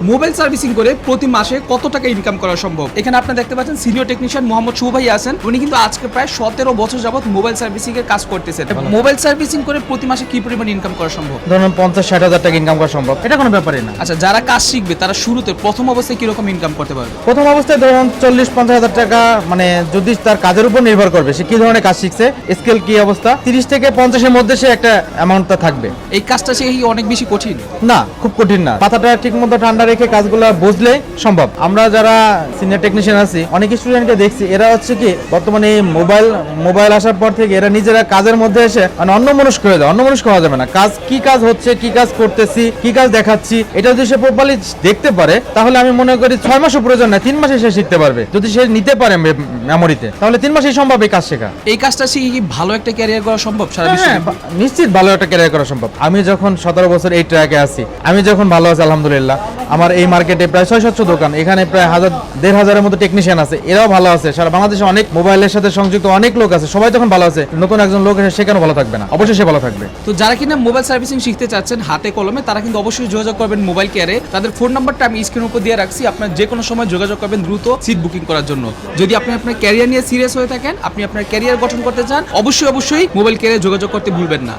Mobile servicing করে প্রতি মাসে কত টাকা ইনকাম করা সম্ভব? এখানে আপনি দেখতে পাচ্ছেন সিনিয়র টেকনিশিয়ান মোহাম্মদ শুভ ভাই আছেন। উনি কিন্তু আজকে প্রায় সতেরো বছর যাবত মোবাইল সার্ভিসিং এর কাজ করতেছেন। মোবাইল সার্ভিসিং করে প্রতি মাসে কি পরিমাণ ইনকাম করা সম্ভব? ধরুন পঞ্চাশ ষাট হাজার টাকা ইনকাম করা সম্ভব। এটা কোনো ব্যাপারই না। আচ্ছা যারা কাজ শিখবে তারা শুরুতে প্রথম অবস্থায় কীরকম ইনকাম করতে পারবে? প্রথম অবস্থায় ধরুন চল্লিশ পঞ্চাশ হাজার টাকা মানে যদি তার কাজের উপর নির্ভর করবে সে কি ধরনের কাজ শিখছে স্কেল কি অবস্থা তিরিশ থেকে পঞ্চাশের মধ্যে সে একটা অ্যামাউন্টটা থাকবে। এই কাজটা সে অনেক বেশি কঠিন? না খুব কঠিন না। পাতাটা ঠিক মতো ঠান্ডা রেখে কাজগুলো বুঝলে সম্ভব। আমরা যারা সিনিয়র টেকনিশিয়ান আছি অনেক স্টুডেন্টকে দেখছি এরা হচ্ছে কি বর্তমানে এই মোবাইল মোবাইল আসার পর থেকে এরা নিজেরা কাজের মধ্যে এসে মানে অন্য মনস্ক হয়ে যায় অন্য মনস্ক হওয়া যাবে না। কাজ কি কাজ হচ্ছে কি কাজ করতেছি কি কাজ দেখাচ্ছি এটা যদি সে প্রপারলি দেখতে পারে তাহলে আমি মনে করি ছয় মাসও প্রয়োজন না তিন মাসে সে শিখতে পারবে। যদি সে নিতে পারে মেমোরিতে তাহলে তিন মাসেই সম্ভব এই কাজ শেখা। এই কাজটা শিখে কি ভালো একটা ক্যারিয়ার করা সম্ভব সারা বিশ্বে? হ্যাঁ, নিশ্চিত ভালো একটা ক্যারিয়ার করা সম্ভব। আমি যখন সতেরো বছর এই ট্র্যাকে আছি আমি যখন ভালো আছি আলহামদুলিল্লাহ আমার এই মার্কেটে প্রায় ছয় সাতশো দোকান। এখানে প্রায় হাজার, দেড় হাজারের মতো টেকনিশিয়ান আছে। এরাও ভালো আছে। সারা বাংলাদেশে অনেক মোবাইলের সাথে সংযুক্ত অনেক লোক আছে। সবাই তখন ভালো আছে। নতুন একজন লোক এসে সে কেন ভালো থাকবে না। অবশ্যই সে ভালো থাকবে। তো যারা কিনা মোবাইল সার্ভিসিং শিখতে চাচ্ছেন হাতে কলমে, তারা কিন্তু অবশ্যই যোগাযোগ করবেন মোবাইল কেয়ারে। তাদের ফোন নাম্বারটা আমি স্ক্রিনের উপর দিয়ে রাখছি। আপনার যে কোনো সময় যোগাযোগ করবেন দ্রুত সিট বুকিং করার জন্য। যদি আপনি আপনার ক্যারিয়ার নিয়ে সিরিয়াস হয়ে থাকেন, আপনি আপনার ক্যারিয়ার গঠন করতে চান, অবশ্যই অবশ্যই মোবাইল কেয়ারে যোগাযোগ করতে ভুলবেন না।